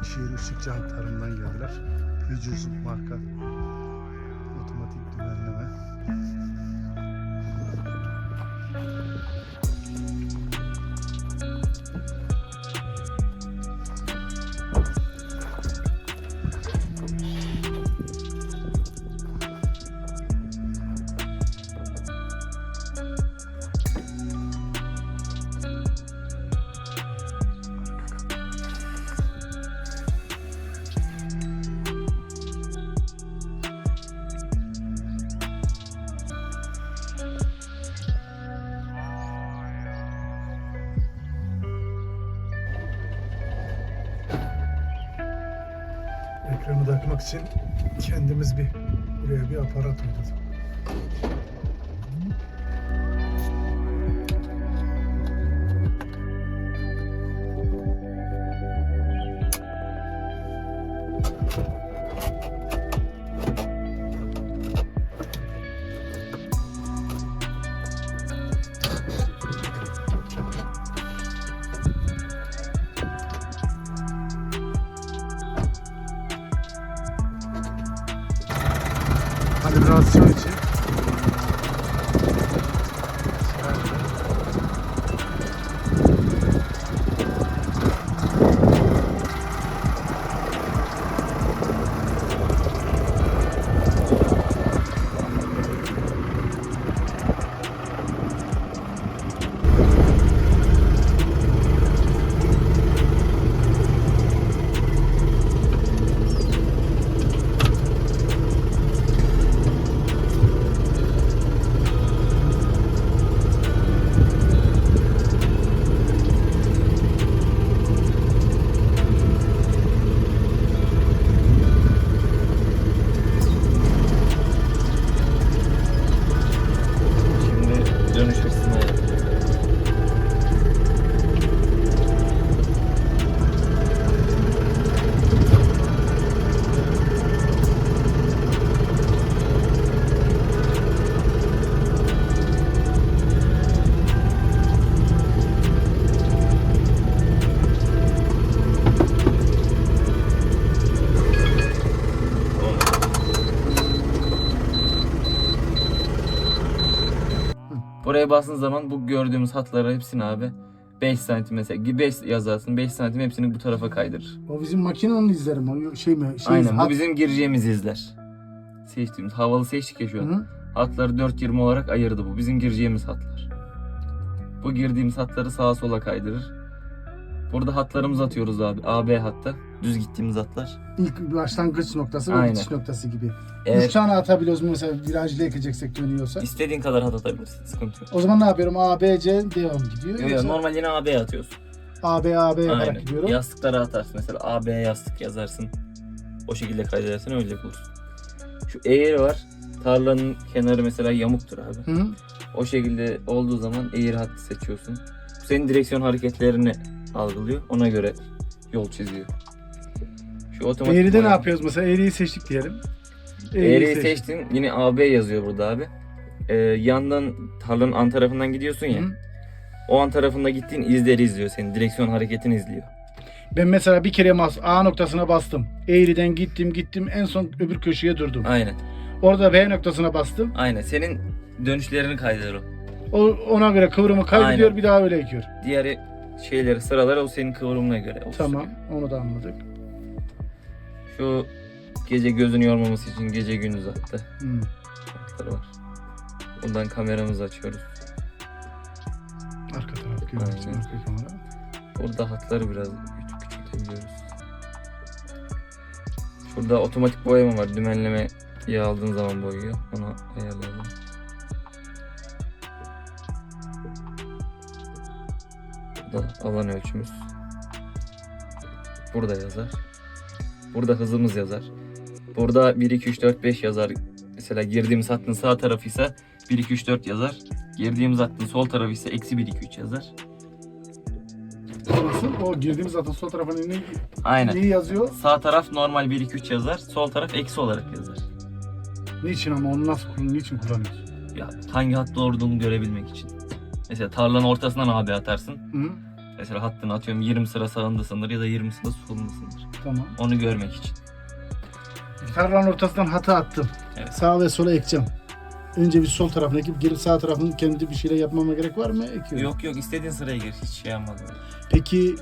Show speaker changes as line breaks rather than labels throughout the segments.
Eskişehir Işıkçı Hatları'ndan geldiler. Peugeot marka otomatik düzenleme. Ekranı takmak için kendimiz bir buraya bir aparat uydurduk. Kalibrasyon için.
Buraya bastığın zaman bu gördüğümüz hatları hepsini abi 5 santim mesela 5 yazarsın 5 santim hepsini bu tarafa kaydırır.
O bizim makinenin izleri mi? Şey mi? Şey,
Aynen bu
hat-
bizim gireceğimiz izler. Seçtiğimiz havalı seçtik ya şu an.
Hı?
Hatları 4.20 olarak ayırdı bu. Bizim gireceğimiz hatlar. Bu girdiğimiz hatları sağa sola kaydırır. Burada hatlarımızı atıyoruz abi. AB hatta. Düz gittiğimiz hatlar.
İlk başlangıç noktası ve
Aynen.
bitiş noktası gibi.
Eğer
Üç tane atabiliyoruz mu mesela virajlı ekeceksek dönüyorsa.
istediğin kadar hat atabilirsin. Sıkıntı yok.
O zaman ne yapıyorum? A, B, C devam gidiyor.
Yo, yo,
Yoksa
normal yine AB atıyorsun.
A, B, A, B yaparak
Aynen.
gidiyorum.
Yastıklara atarsın. Mesela AB yastık yazarsın. O şekilde kaydedersin öyle bulursun. Şu eğri var. Tarlanın kenarı mesela yamuktur abi.
Hı?
O şekilde olduğu zaman eğri hattı seçiyorsun. Bu senin direksiyon hareketlerini algılıyor. Ona göre yol çiziyor. Şu otomatik
Eğride ne yapıyoruz mesela? Eğriyi seçtik diyelim.
Eğriyi
seçtik.
seçtin. Yine AB yazıyor burada abi. Ee, yandan tarlanın an tarafından gidiyorsun ya.
Hı?
O an tarafında gittiğin izleri izliyor senin. Direksiyon hareketini izliyor.
Ben mesela bir kere mas A noktasına bastım. Eğriden gittim gittim en son öbür köşeye durdum.
Aynen.
Orada B noktasına bastım.
Aynen. Senin dönüşlerini kaydeder o.
O, ona göre kıvrımı kaydediyor
Aynen.
bir daha öyle ekiyor.
Diğer şeyleri sıraları o senin kıvrımına göre. olsun.
Tamam onu da anladık.
Şu gece gözünü yormaması için gece gündüz attı. Hatları var. Bundan kameramızı açıyoruz.
Arka taraf için
Aynen.
arka kamera.
Burada hatları biraz küçük küçültebiliyoruz. Şurada otomatik boyama var. Dümenleme aldığın zaman boyuyor. Onu ayarlayalım. Burada alan ölçümüz. Burada yazar. Burada hızımız yazar. Burada 1 2 3 4 5 yazar. Mesela girdiğimiz hattın sağ tarafı ise 1 2 3 4 yazar. Girdiğimiz hattın sol tarafı ise eksi 1 2 3 yazar.
O girdiğimiz zaten sol tarafına ne,
Aynen.
neyi yazıyor?
Sağ taraf normal 1 2 3 yazar. Sol taraf eksi olarak yazar.
Niçin ama onu nasıl kullan, niçin kullanıyorsun?
Ya hangi hatta olduğunu görebilmek için. Mesela tarlanın ortasından AB atarsın.
Hı?
Mesela hattını atıyorum 20 sıra sağındasındır ya da 20 sıra solundasındır.
Tamam.
Onu görmek için.
Tarlanın ortasından hata attım.
Evet.
Sağa ve sola ekeceğim. Önce bir sol tarafına ekip geri sağ tarafını kendi bir şeyle yapmama gerek var mı? Ekiyorum.
Yok yok istediğin sıraya gir. Hiç şey yapmadım.
Peki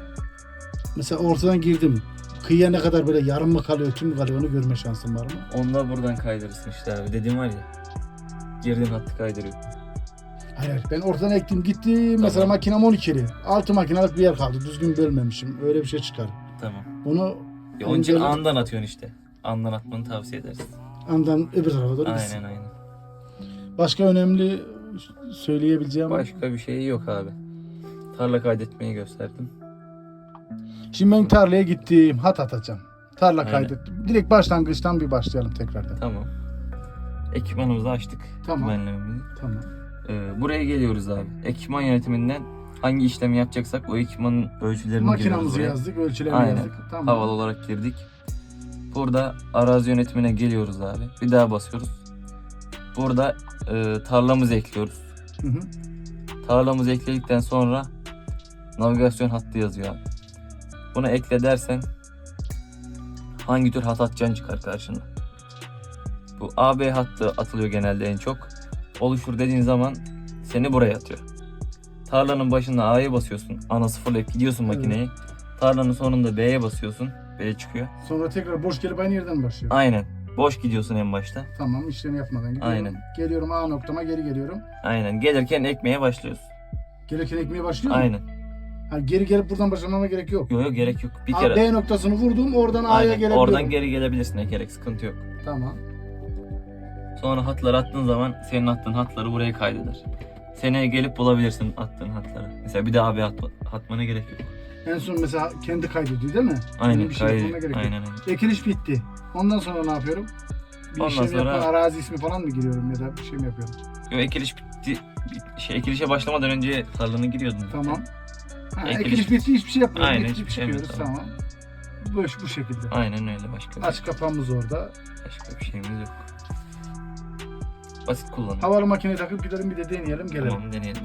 mesela ortadan girdim. Kıyıya ne kadar böyle yarım mı kalıyor, tüm mü kalıyor onu görme şansım var mı?
Onunla buradan kaydırırsın işte abi. Dediğim var ya. Girdiğin hattı kaydırıyor.
Hayır, ben ortadan ektim gitti. Mesela makinem 12'li. Altı makinalık bir yer kaldı. Düzgün bölmemişim. Öyle bir şey çıkar.
Tamam.
Onu
Ya onun için andan atıyorsun işte. Andan atmanı tavsiye ederiz.
andan öbür tarafa doğru gitsin.
Aynen aynen.
Başka önemli söyleyebileceğim.
Başka bir şey yok abi. Tarla kaydetmeyi gösterdim.
Şimdi ben tarlaya gittim. Hat atacağım. Tarla
Aynen.
kaydettim. Direkt başlangıçtan bir başlayalım tekrardan.
Tamam. Ekipmanımızı açtık.
Tamam.
Güvenlememizi.
Tamam.
Ee, buraya geliyoruz abi. Ekipman yönetiminden hangi işlemi yapacaksak o ekipmanın ölçülerini giriyoruz
Makinamızı yazdık, ölçülerini
Aynen.
yazdık. Tamam.
Havalı olarak girdik. Burada arazi yönetimine geliyoruz abi. Bir daha basıyoruz. Burada e, tarlamızı ekliyoruz.
Hı hı.
Tarlamızı ekledikten sonra navigasyon hattı yazıyor abi. Bunu ekle dersen hangi tür hat atacağın çıkar karşına. Bu AB hattı atılıyor genelde en çok. Oluşur dediğin zaman seni buraya atıyor. Tarlanın başında A'ya basıyorsun. Ana sıfırlayıp gidiyorsun makineyi. Tarlanın sonunda B'ye basıyorsun. B çıkıyor.
Sonra tekrar boş gelip aynı yerden başlıyor.
Aynen. Boş gidiyorsun en başta.
Tamam işlemi yapmadan gidiyorum.
Aynen.
Geliyorum A noktama geri geliyorum.
Aynen. Gelirken ekmeye başlıyorsun.
Gelirken ekmeye başlıyor mu?
Aynen.
Ha, geri gelip buradan başlamama gerek yok.
Yok yok gerek yok. Bir
A,
kere.
B noktasını vurdum oradan A'ya
Aynen.
gelebiliyorum.
Oradan geri gelebilirsin ekerek sıkıntı yok.
Tamam.
Sonra hatları attığın zaman senin attığın hatları buraya kaydeder. Seneye gelip bulabilirsin attığın hatları. Mesela bir daha bir hat, atmana gerek yok.
En son mesela kendi kaydediyor değil mi?
Aynen
Benim bir şey yapmama
kaydı.
gerek yok.
Aynen aynen.
Ekiliş bitti. Ondan sonra ne yapıyorum? Bir
Ondan
işlem
sonra-
yapma, arazi ismi falan mı giriyorum ya da bir şey mi yapıyorum?
Yok ekiliş bitti. Şey, ekilişe başlamadan önce tarlanı giriyordun. zaten.
Tamam. Ha,
Ekiliş-
ekiliş bitti hiçbir şey yapmıyorum.
Aynen, hiçbir şey
çıkıyoruz
yapmıyorum,
tamam. Bu, bu şekilde.
Aynen öyle başka bir,
Aç kapağımız orada.
başka bir şeyimiz yok. Basit kullanım.
Havalı makineye takıp gidelim bir de deneyelim gelelim.
Tamam deneyelim.